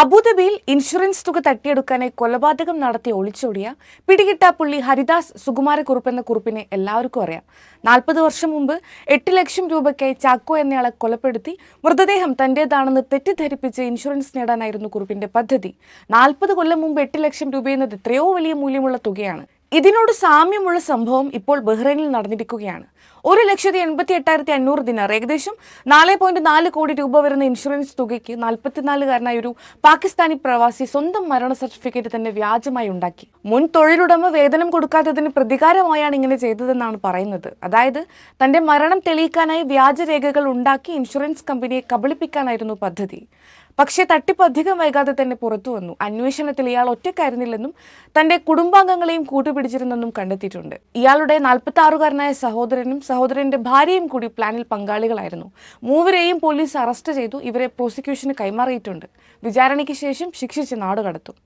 അബുദാബിയിൽ ഇൻഷുറൻസ് തുക തട്ടിയെടുക്കാനായി കൊലപാതകം നടത്തി ഒളിച്ചോടിയ പിടികിട്ട പുള്ളി ഹരിദാസ് സുകുമാരക്കുറുപ്പ് എന്ന കുറുപ്പിനെ എല്ലാവർക്കും അറിയാം. നാൽപ്പത് വർഷം മുമ്പ് എട്ട് ലക്ഷം രൂപയ്ക്കായി ചാക്കോ എന്നയാളെ കൊലപ്പെടുത്തി മൃതദേഹം തന്റേതാണെന്ന് തെറ്റിദ്ധരിപ്പിച്ച് ഇൻഷുറൻസ് നേടാനായിരുന്നു കുറുപ്പിന്റെ പദ്ധതി. നാൽപ്പത് കൊല്ലം മുമ്പ് എട്ട് ലക്ഷം രൂപയെന്നത് എത്രയോ വലിയ മൂല്യമുള്ള തുകയാണ്. ഇതിനോട് സാമ്യമുള്ള സംഭവം ഇപ്പോൾ ബഹ്റൈനിൽ നടന്നിരിക്കുകയാണ്. ഒരു ലക്ഷത്തി എൺപത്തി എട്ടായിരത്തി അഞ്ഞൂറ് ദിനാർ. ഏകദേശം നാല് പോയിന്റ് നാല് കോടി രൂപ വരുന്ന ഇൻഷുറൻസ് തുകയ്ക്ക് നാൽപ്പത്തിനാലുകാരനായ ഒരു പാകിസ്ഥാനി പ്രവാസി സ്വന്തം മരണ സർട്ടിഫിക്കറ്റ് തന്നെ വ്യാജമായി ഉണ്ടാക്കി. മുൻ തൊഴിലുടമ വേതനം കൊടുക്കാത്തതിന് പ്രതികാരമായാണ് ഇങ്ങനെ ചെയ്തതെന്നാണ് പറയുന്നത്. അതായത് തന്റെ മരണം തെളിയിക്കാനായി വ്യാജരേഖകൾ ഉണ്ടാക്കി ഇൻഷുറൻസ് കമ്പനിയെ കബളിപ്പിക്കാനായിരുന്നു പദ്ധതി. പക്ഷേ തട്ടിപ്പ് അധികം വൈകാതെ തന്നെ പുറത്തു വന്നു. അന്വേഷണത്തിൽ ഇയാൾ ഒറ്റക്കായിരുന്നില്ലെന്നും തന്റെ കുടുംബാംഗങ്ങളെയും കൂട്ടുപിടിച്ചിരുന്നെന്നും കണ്ടെത്തിയിട്ടുണ്ട്. ഇയാളുടെ നാൽപ്പത്തി ആറുകാരനായ സഹോദരനും സഹോദരന്റെ ഭാര്യയും കൂടി പ്ലാനിൽ പങ്കാളികളായിരുന്നു. മൂവരെയും പോലീസ് അറസ്റ്റ് ചെയ്തു. ഇവരെ പ്രോസിക്യൂഷന് കൈമാറിയിട്ടുണ്ട്. വിചാരണയ്ക്ക് ശേഷം ശിക്ഷിച്ച് നാടുകടത്തും.